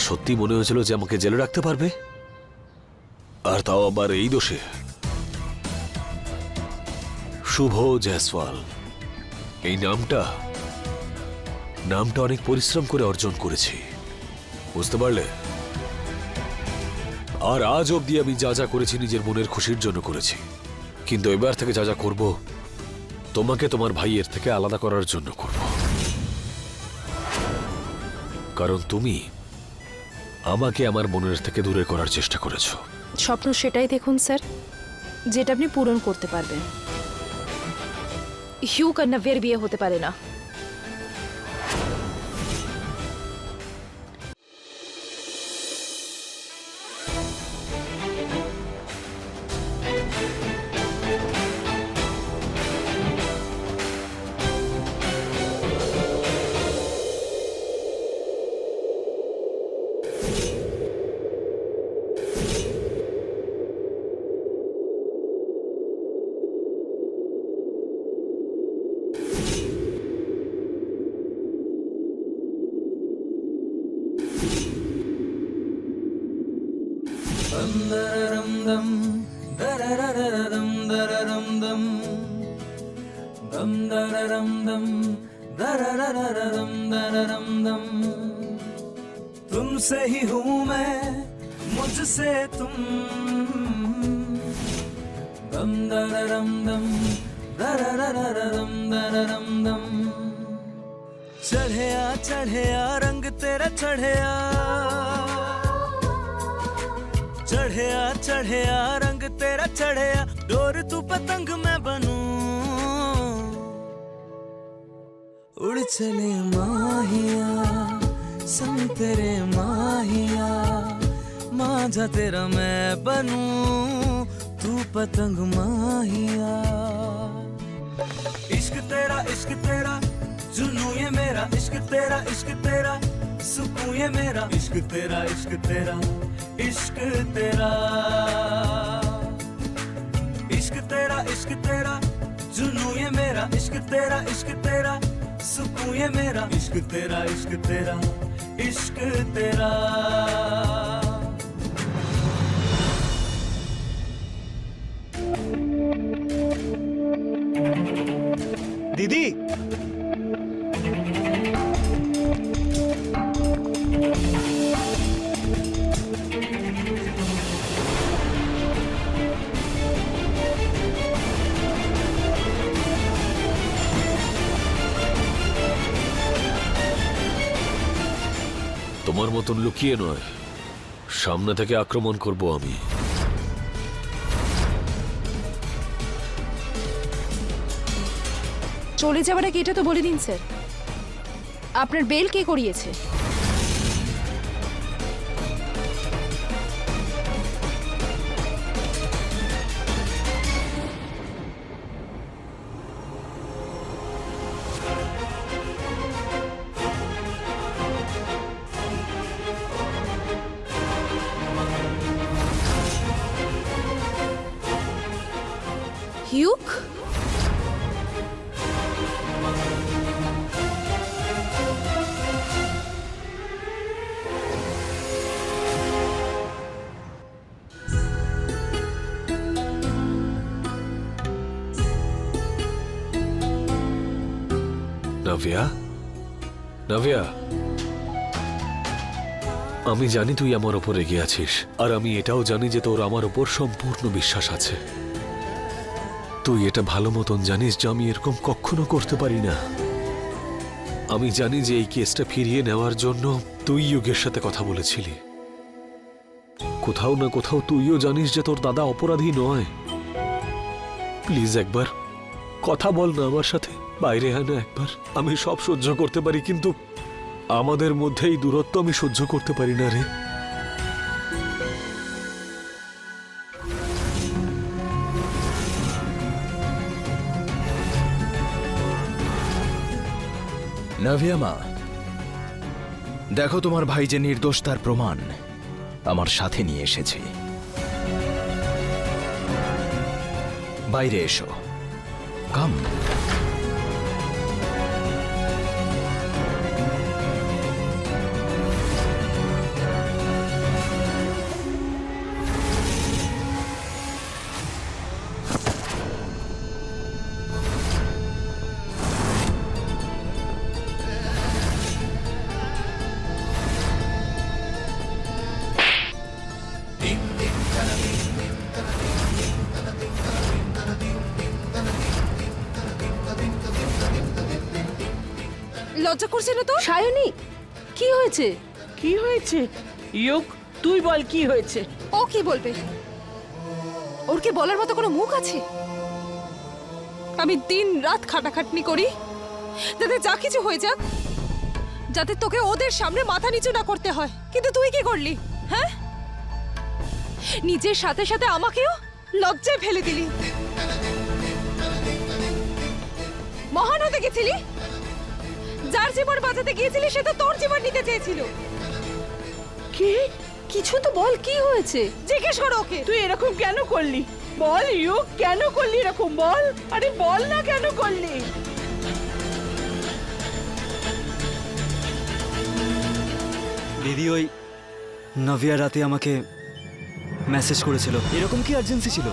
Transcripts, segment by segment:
তোমার সত্যি মনে হয়েছিল যে আমাকে জেলে রাখতে পারবে। আর তাও আবার এই দোষে। শুভ জয়সওয়াল। এই নামটা নামটা অনেক পরিশ্রম করে অর্জন করেছি। বুঝতে পারলে? আর আজ অবধি আমি যা যা করেছি নিজের মনের খুশির জন্য করেছি। কিন্তু এবার থেকে যা যা করব, তোমাকে তোমার ভাইয়ের থেকে আলাদা করার জন্য করব। কারণ তুমি আমাকে আমার মনের থেকে দূরে করার চেষ্টা করেছ। স্বপ্ন সেটাই দেখুন, স্যার, যেটা আপনি পূরণ করতে পারবেন। হিউ আর নভ্যের বিয়ে হতে পারে না। तुमसे ही हूँ मैं मुझसे तुम दम दररम दम दररररम दररम दम चढ़या चढ़या रंग तेरा चढ़या चढ़या चढ़या, रंग तेरा चढ़या, डोर तू पतंग मैं बनू। उड़ चले माहिया संग तेरे माहिया, माझा तेरा मैं बनू। तू पतंग माहिया। इश्क तेरा इश्क तेरा, जुनू ये मेरा। इश्क तेरा इश्क तेरा, सुकून ये मेरा। इश्क तेरा इश्क तेरा। इश्क तेरा इश्क तेरा इश्क तेरा, जुनू ये मेरा, इश्क तेरा इश्क तेरा, सुकून ये मेरा, इश्क तेरा इश्क तेरा इश्क तेरा। দিদি মতন লুকিয়ে নয়। সামনে থেকে আক্রমণ করব আমি। চলে যাওয়ার আগে এটা তো বলে দিন, স্যার। আপনার বেল কে করিয়েছে? হিউক নাভিয়া নাভিয়া আমি জানি তুই আমার ওপর রেগে আছিস, আর আমি এটাও জানি যে তোর আমার ওপর সম্পূর্ণ বিশ্বাস আছে। তুই এটা ভালো মতন জানিস যে আমি এরকম কখনো করতে পারি না। আমি জানি যে এই কেসটা ফিরিয়ে নেওয়ার জন্য তুই যুগের সাথে কথা বলেছিলি। কোথাও না কোথাও তুইও জানিস যে তোর দাদা অপরাধী নয়। প্লিজ একবার কথা বল না আমার সাথে। বাইরে আয় না একবার। আমি সব সহ্য করতে পারি, কিন্তু আমাদের মধ্যে এই দূরত্ব আমি সহ্য করতে পারি না রে। নাভিয়া মা দেখো তোমার ভাই যে নির্দোষ তার প্রমাণ, আমার সাথে নিয়ে এসেছি। বাইরে এসো। কাম। লজ্জা করছে না তো? সায়নী কি হয়েছে? কি হয়েছে? ইয়োগ তুই বল কি হয়েছে? ও কি বলবে? ওর কি বলার মতো কোনো মুখ আছে? আমি দিন রাত খাটাখাটনি করি। যাতে যা কিছু হয়ে যাক যাতে তোকে ওদের সামনে মাথা নিচু না করতে হয়। কিন্তু তুই কি করলি হ্যাঁ? নিজের সাথে সাথে আমাকেও লজ্জায় ফেলে দিলি। মহান হতে গেছিলি? যার জীবন বাঁচাতে গিয়েছিলি সে তো তোর জীবন নিতে চেয়েছিল। কি? কিছু তো বল কি হয়েছে? জিজ্ঞেস করো ওকে। তুই এরকম কেন করলি? বল ইয়োগ কেন করলি এরকম? বল। আরে বল না কেন করলি? দিদি ওই নভিয়া রাতে আমাকে মেসেজ করেছিল। এরকম কি আর্জেন্সি ছিল?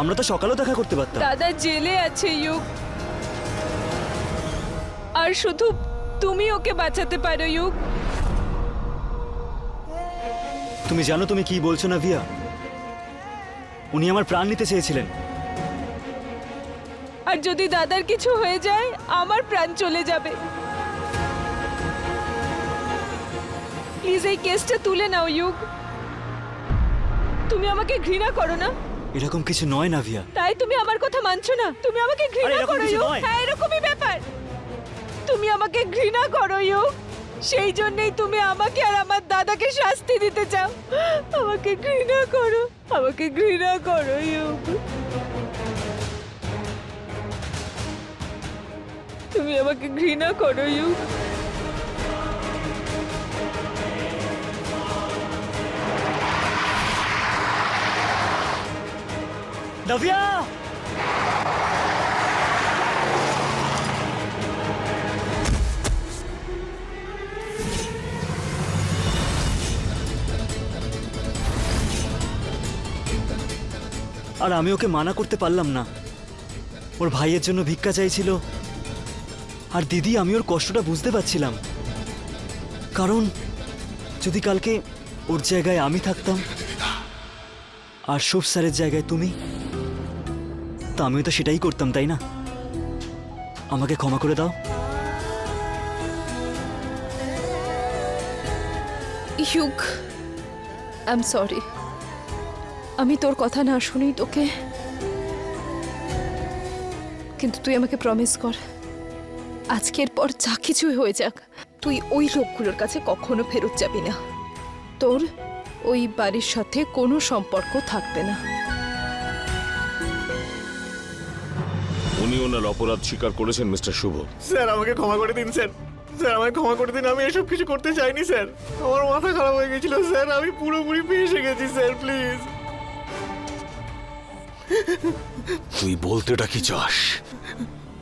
আমরা তো সকালেও দেখা করতে পারতাম। দাদা জেলে আছে ইউক আর শুধু তুমি ওকে বাঁচাতে পারো ইউক। তুমি জানো তুমি কি বলছো না ভিয়া উনি আমার প্রাণ নিতে চেয়েছিলেন। আর যদি দাদার কিছু হয়ে যায় আমার প্রাণ চলে যাবে। প্লিজ এই কেসটা তুলে নাও ইউক। তুমি আমাকে ঘৃণা করো না। এরকম কিছু নয় না ভিয়া তাই তুমি আমার কথা মানছো না। তুমি আমাকে ঘৃণা এরকম করো কিছু ইউক। নয়। হ্যাঁ এরকমই ব্যাপার তুমি আমাকে ঘৃণা করো ইউক সেই জন্যই তুমি আমাকে আর আমার দাদাকে শাস্তি দিতে চাও। আমাকে ঘৃণা করো, আমাকে ঘৃণা করো ইউক তুমি আমাকে ঘৃণা করো ইউক নাভিয়া! আর আমি ওকে মানা করতে পারলাম না। ওর ভাইয়ের জন্য ভিক্ষা চাইছিল। আর দিদি, আমি ওর কষ্টটা বুঝতে পারছিলাম। কারণ, যদি কালকে ওর জায়গায় আমি থাকতাম, আর শুভ স্যারের জায়গায় তুমি, তা আমিও তো সেটাই করতাম, তাই না? আমাকে ক্ষমা করে দাও। ইউক আই এম সরি আমি তোর কথা না শুনেই তোকে কিন্তু তুই আমাকে প্রমিস কর আজকের পর যা কিছুই হয়ে যাক তুই ওই লোকগুলোর কাছে কখনো ফেরত যাবি না। তোর ওই বাড়ির সাথে কোনো সম্পর্ক থাকবে না। উনি ওনার অপরাধ স্বীকার করেছেন মিস্টার শুভ। স্যার আমাকে ক্ষমা করে দিন স্যার। স্যার আমাকে ক্ষমা করে দিন আমি এসব কিছু করতে চাইনি স্যার। আমার মাথা খারাপ হয়ে গেছিল স্যার। আমি পুরোপুরি ফেসে গেছি স্যার প্লিজ। তুই বলতেটা কি চাস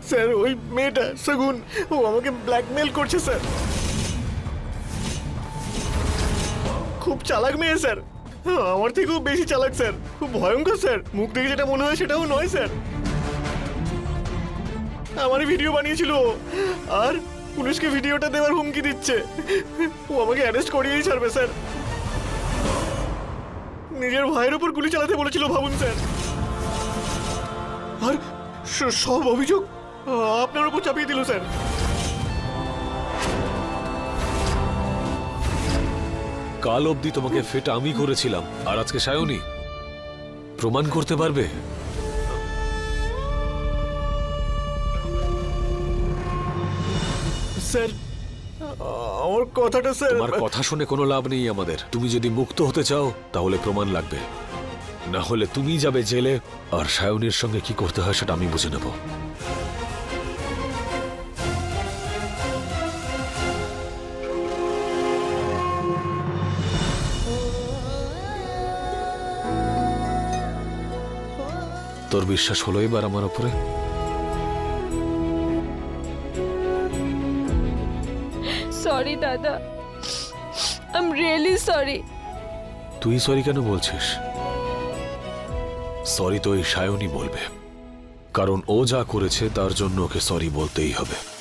স্যার, ওই মেয়েটা সগুন ও আমাকে ব্ল্যাকমেল করছে, স্যার। খুব চালাক মেয়ে, স্যার। আমার থেকেও বেশি চালাক, স্যার। খুব ভয়ঙ্কর, স্যার। মুখ দেখে যেটা মনে হয় সেটাও নয়, স্যার। আমার ভিডিও বানিয়েছিল আর পুলিশকে ভিডিওটা দেওয়ার হুমকি দিচ্ছে। ও আমাকে অ্যারেস্ট করিয়েই ছাড়বে, স্যার। নিজের ভাইয়ের উপর গুলি চালাতে বলেছিল, ভাবুন, স্যার। আর সব অভিযোগ আপনার উপর চাপিয়ে দিল স্যার। কাল অবধি তোমাকে ফেটা আমি করেছিলাম আর আজকে সায়নী প্রমাণ করতে পারবে? স্যার আমার কথাটা স্যার তোমার কথা শুনে কোনো লাভ নেই আমাদের। তুমি যদি মুক্ত হতে চাও তাহলে প্রমাণ লাগবে। না হলে তুমি যাবে জেলে আর সায়নীর সঙ্গে কি করতে হয় সেটা আমি বুঝে নেব। তোর বিশ্বাস হলো এবার আমার উপরে? সরি দাদা। আই এম রিয়েলি সরি তুই সরি কেন বলছিস? সরি তো এই সায়নই বলবে। কারণ ও যা করেছে তার জন্য ওকে সরি বলতেই হবে।